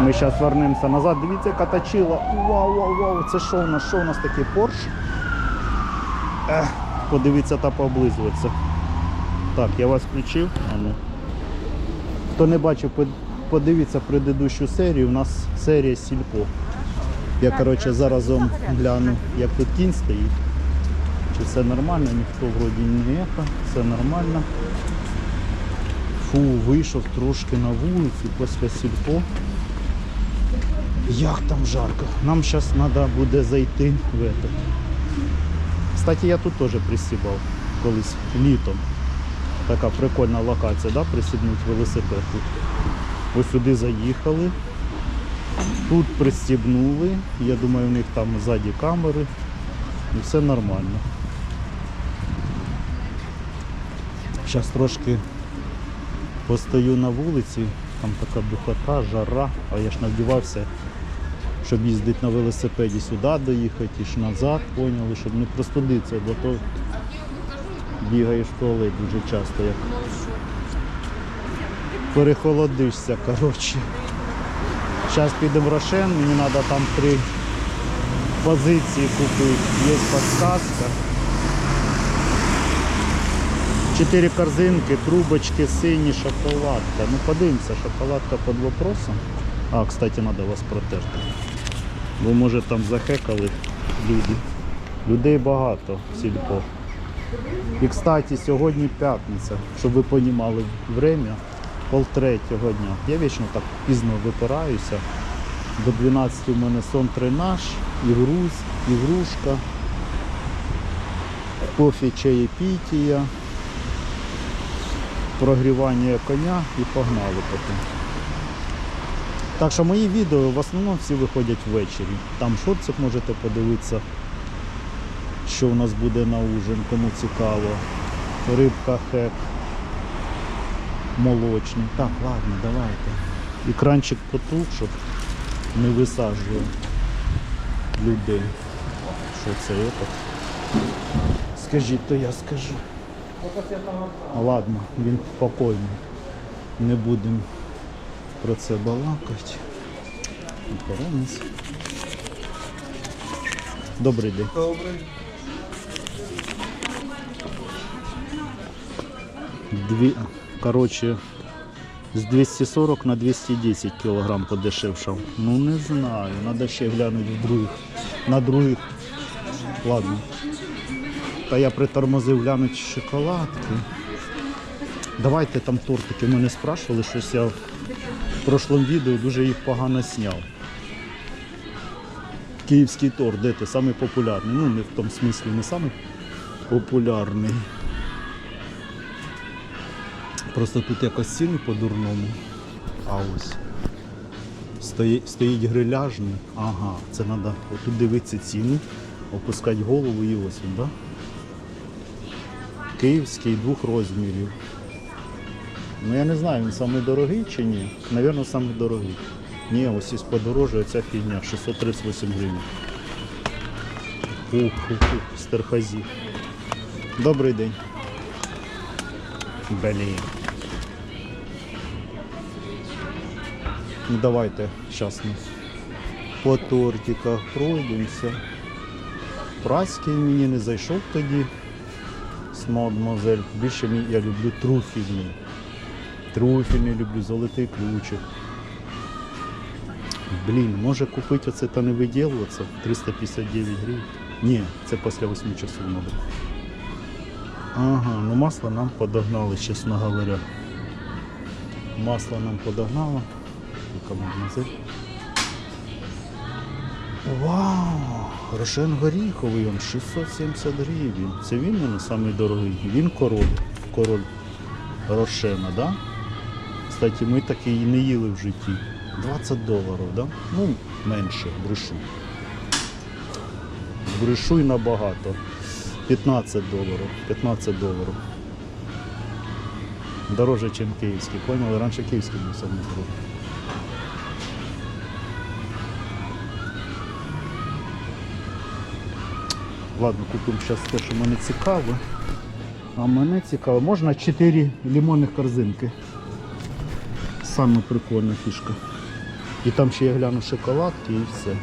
Ми зараз вернемося назад. Дивіться, яка точила. Вау, вау, вау. Це що у нас? Що у нас такий Порш? Ех, подивіться та пооблизуватися. Так, я вас включив. Ну. Хто не бачив, под- подивіться предыдущу серію. У нас серія Сільпо. Я коротше заразом гляну, як тут кінь стоїть. Чи все нормально, ніхто вроді не ехав, все нормально. Фу, вийшов трошки на вулицю після сільпо. Як там жарко. Нам зараз треба буде зайти в этот. Кстати, я тут теж присібав колись літом. Така прикольна локація, да? присібнути велосипед тут. Ось сюди заїхали. Тут пристібнули. Я думаю, у них там ззаді камери. І все нормально. Зараз трошки постою на вулиці, там така духота, жара, а я ж навдівався, щоб їздити на велосипеді сюди доїхати і назад, поняли, щоб не простудитися, бо то бігаєш туалет дуже часто, як перехолодишся, коротше. Зараз підемо в Рошен, мені треба там три позиції купити. Є подсказка. Чотири корзинки, трубочки, сині, шоколадка. Ну подивимося, шоколадка під вопросом. А, кстати, треба вас протерти. Бо може там захекали люди. Людей багато в сільпо. І кстати, сьогодні п'ятниця, щоб ви розуміли время, пол третього дня. Я вічно так пізно випираюся. До 12 у мене сон тренаж, ігрусь, ігрушка, кофе, чаєпітія, прогрівання коня і погнали потім. Так що мої відео в основному всі виходять ввечері. Там шорцик можете подивитися, що у нас буде на ужин, кому цікаво. Рибка хек, молочний. Так, ладно, давайте. Екранчик потух, щоб не висаджує людей. Що це это? Скажіть, то я скажу. Ладно, він спокійний. Не будемо про це балакати. Охоронець. Добрий день. Добре. Дві, коротше, з 240 на 210 кілограм подешевшав. Ну не знаю, треба ще глянути в других, на других. Ладно. Та я притормозив глянути шоколадки. Давайте там тортики. Мене спрашували, щось я в прошлому відео дуже їх погано зняв. Київський торт, де ти самий популярний. Ну, не в тому смислі, не самий популярний. Просто тут якось ціни по-дурному. А ось. Стоїть, стоїть гриляжний. Ага, це треба отут дивитися ціни, опускати голову і ось він, да? Київський двох розмірів. Ну я не знаю, він самий дорогий чи ні. Навірно, самий дорогий. Ні, ось із подорожує ця фігня, 638 гривень. Ух, ух, ух, стерхазі. Добрий день. Блін. Ну давайте зараз ми по тортиках пройдемося. Праський мені не зайшов тоді з мадмозель. Більше я люблю труфільний. Труфільний люблю, золотий ключик. Блін, може купити оце та не виділуватися. 359 гривень. Ні, це після 8 часов треба. Ага, ну масло нам подогнали, чесно говоря. Масло нам подогнало. Вау! Рошен горіховий, він 670 гривень. Це він мене самий дорогий. Він король. Король Рошена, да? Кстати, ми такий і не їли в житті. 20 доларів, да? Ну, менше, брешу. Брешу і набагато. 15 доларів. 15 доларів. Дороже, ніж київський, поняли? Раніше київський був самий дорогий. Ладно, купимо зараз те, що мене цікаво. А мене цікаво. Можна 4 лимонних корзинки. Саме прикольна фішка. І там ще я гляну шоколадки і все.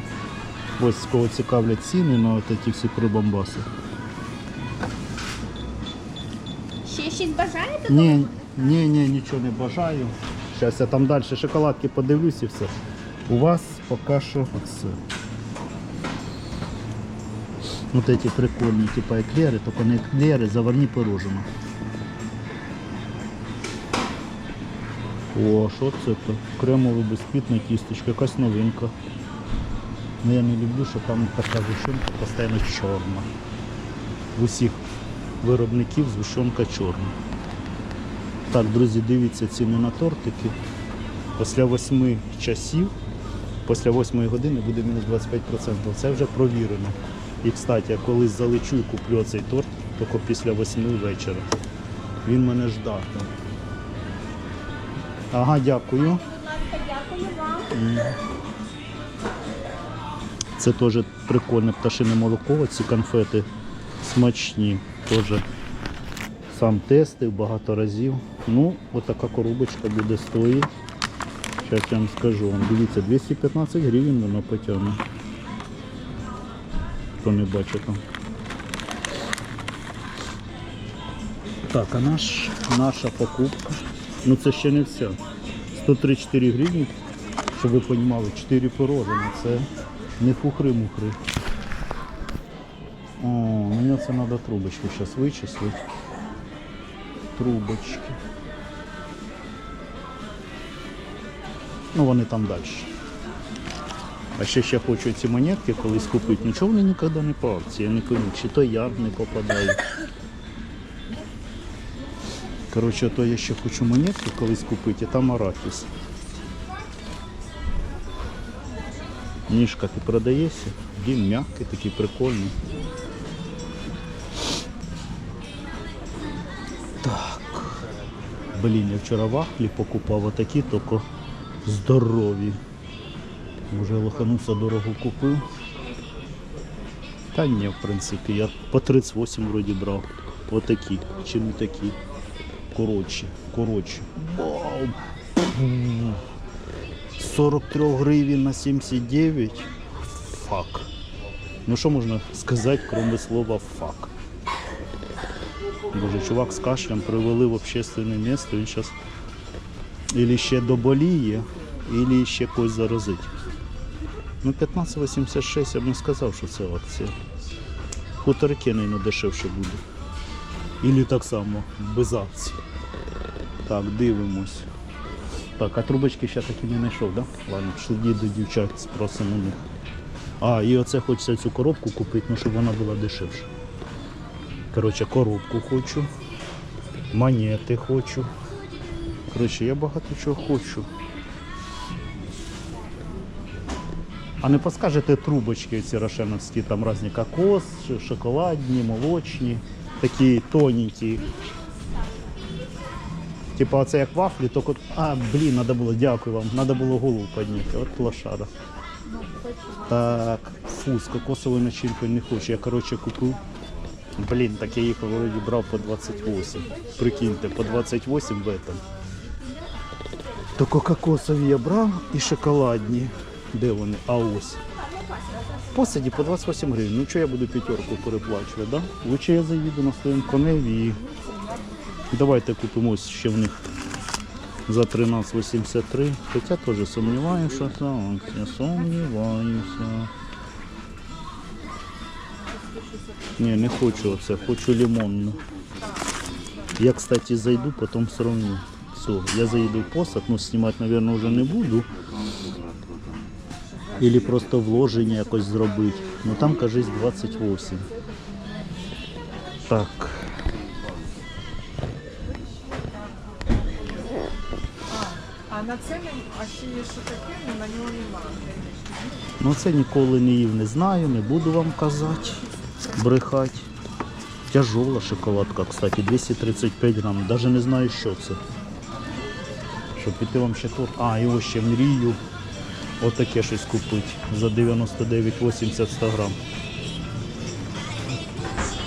Ось кого цікавлять ціни на ці всі прибамбаси. Ще щось бажаєте? Ні, ні, ні, нічого не бажаю. Зараз я там далі шоколадки подивлюсь і все. У вас поки що оце. Вот эти прикольні, типа еклери, тільки не еклери, заварні пирожені. О, що це то? Кремовий бісквітна тістечка, якась новинка. Ну я не люблю, що там така зушинка постійно чорна. В усіх виробників згущенка чорна. Так, друзі, дивіться ціни на тортики. Після 8 часів, після 8 години буде мінус 25%. Це вже провірено. І, кстати, я колись залечу і куплю цей торт тільки після 8 вечора. Він мене ждатиме. Ага, дякую. Будь ласка, дякую вам. Це теж прикольне пташине молоко, ці конфети смачні. Теж сам тестив багато разів. Ну, отака коробочка буде стоїть. Зараз я вам скажу. Дивіться, 215 гривень вона потягне. Хто не бачить там. Так, а наш, наша покупка. Ну це ще не вся. 134 гривні, щоб ви розуміли, 4 пирожені. Це не фухри-мухри. О, мені це треба трубочки зараз вичислити. Трубочки. Ну вони там далі. А ще ще хочу ці монетки колись купити. Нічого вони ніколи не по акції. Я не пойму, чи то я не попадаю. Коротше, то я ще хочу монетки колись купити, а там арахіс. Ніжка ти продаєшся, він м'який, такий прикольний. Так. Блін, я вчора вафлі покупав отакі, тільки здорові. Може лоханувся дорого купив. Та ні, в принципі, я по 38 вроді брав. Отакі, чи не такі. Коротші, коротші. Вау! 43 гривень на 79. Фак. Ну що можна сказати, крім слова фак? Боже, чувак з кашлем привели в общественне місце, він зараз ілі ще доболіє, ілі ще когось заразить. Ну 15,86 я б не сказав, що це акція. Хуторки не дешевше буде. Ілі так само, без акції. Так, дивимось. Так, а трубочки ще таки не знайшов, да? Ладно, пішли до дівчат, спросимо у них. А, і оце хочеться цю коробку купити, ну щоб вона була дешевша. Коротше, коробку хочу. Монети хочу. Коротше, я багато чого хочу. А не подскажете трубочки ці рошеновські, там різні кокос, шоколадні, молочні, такі тоненькі. Типа оце як вафлі, тільки... А, блін, треба було, дякую вам, треба було голову підняти. От лошара. Так, фу, з кокосовою начинкою не хочу. Я, коротше, купив. Блін, так я їх вроді брав по 28. Прикиньте, по 28 в этом. Тільки кокосові я брав і шоколадні. Де вони? А ось. Посаді по 28 гривень. Ну що я буду п'ятерку переплачувати, да? Лучше я заїду на своєму коневі давайте купимось ще в них за 13,83. Хоча теж сумніваюся, це акція. Сумніваюся. Ні, не хочу оце, хочу лимонну. Я, кстати, зайду, потом сравню. Все, я заеду в посад, но снимать, наверное, уже не буду. Или просто вложення якось зробити. Ну там, кажись, 28. Так. А на це а ще є що таке, ну на нього немає. Ну це ніколи не їв, не знаю, не буду вам казати, брехати. Тяжола шоколадка, кстати, 235 грам. Даже не знаю, що це. Щоб піти вам ще торт. А, і ось ще мрію. Отаке щось купити за 99,80 100 грам.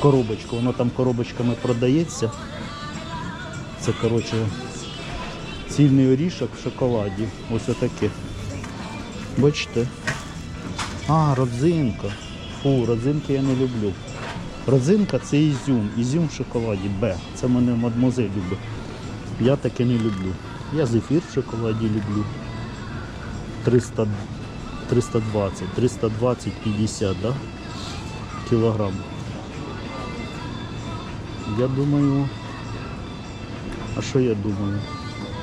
Коробочка, воно там коробочками продається. Це, коротше, цільний орішок в шоколаді. Ось отаке. Бачите? А, родзинка. Фу, родзинки я не люблю. Родзинка це ізюм. Ізюм в шоколаді Б. Це мене мадмозель любить. Я таке не люблю. Я зефір в шоколаді люблю. 300, 320, 320, 50, да? Кілограм. Я думаю. А що я думаю?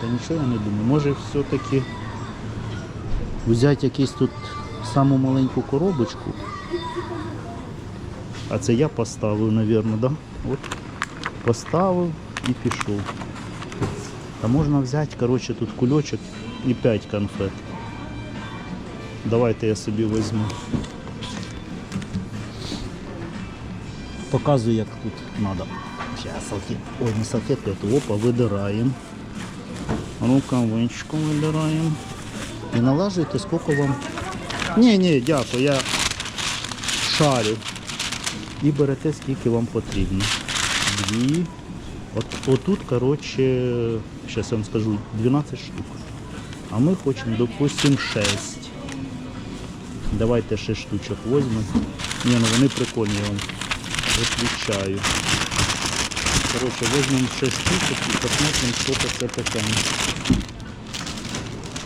Та нічого я не думаю. Може все-таки взяти якийсь тут саму маленьку коробочку. А це я поставив, мабуть, да? От поставив і пішов. Та можна взяти, коротше, тут кульочок і 5 конфет. Давайте я собі візьму. Показую, як тут треба. Зараз салфет. Ой, не салфетка, то опа, видираємо. Рукавичку видираємо. І налажуйте, скільки вам. Ні, ні, дякую, я шарю. І берете, скільки вам потрібно. Дві. От, отут, коротше, зараз я вам скажу, 12 штук. А ми хочемо, допустим, 6. Давайте 6 штучок візьмемо. Ні, ну вони прикольні, я вам відвічаю. Коротше, візьмемо 6 штучок і посмотрим, що це таке.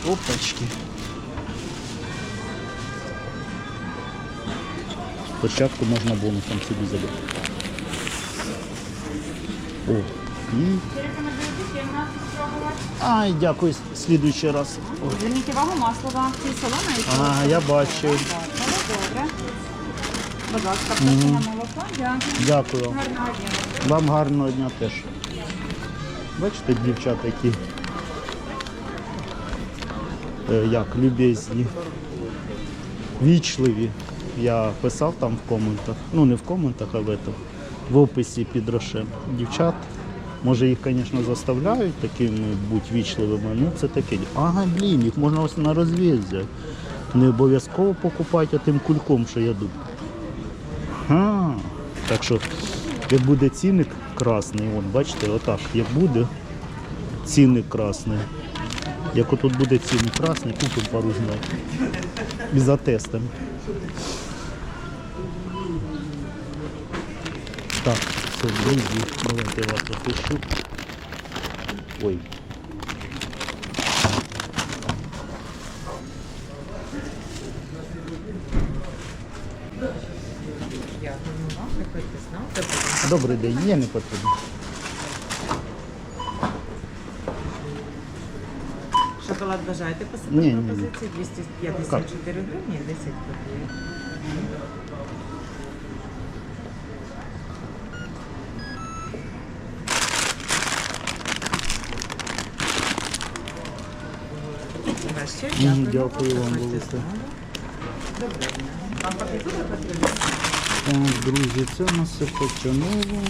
Опачки. Спочатку можна бонусом собі забрати. О, і... Ай, дякую, слідуючий раз. Ой. Зверніть увагу, масло в акції солона і А, я бачу. добре. Будь ласка, просимо молоко. Дякую. Дякую. вам. Гарного дня. Вам гарного дня теж. Бачите, дівчата, які е, як любезні, вічливі. Я писав там в коментах. Ну не в коментах, а в, этом, в описі під Рошем. Дівчат, може їх, звісно, заставляють такими бути вічливими. Ну це таке. Ага, блін, їх можна ось на розвіз. Не обов'язково покупати тим кульком, що я думаю. А, так що, як буде цінник красний, от бачите, отак, як буде цінник красний. Як отут буде цінник красний, купимо пару знак. І затестимо. Так, все, друзі, я вас запишу. Ой. Добрий день, є не потрібно. Шоколад бажаєте по Ні, ні, ні. пропозиції? 254 гривні, 10 копійок. Дякую. дякую вам велике. Так, друзі, це у нас все потянуло.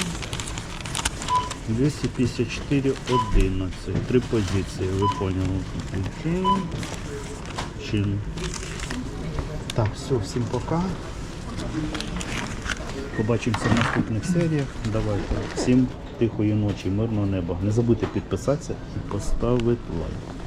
254,11. Три позиції, ви поняли. Окей. Чин. Так, все, всім пока. Побачимося в наступних серіях. Давайте. Всім тихої ночі, мирного неба. Не забудьте підписатися і поставити лайк.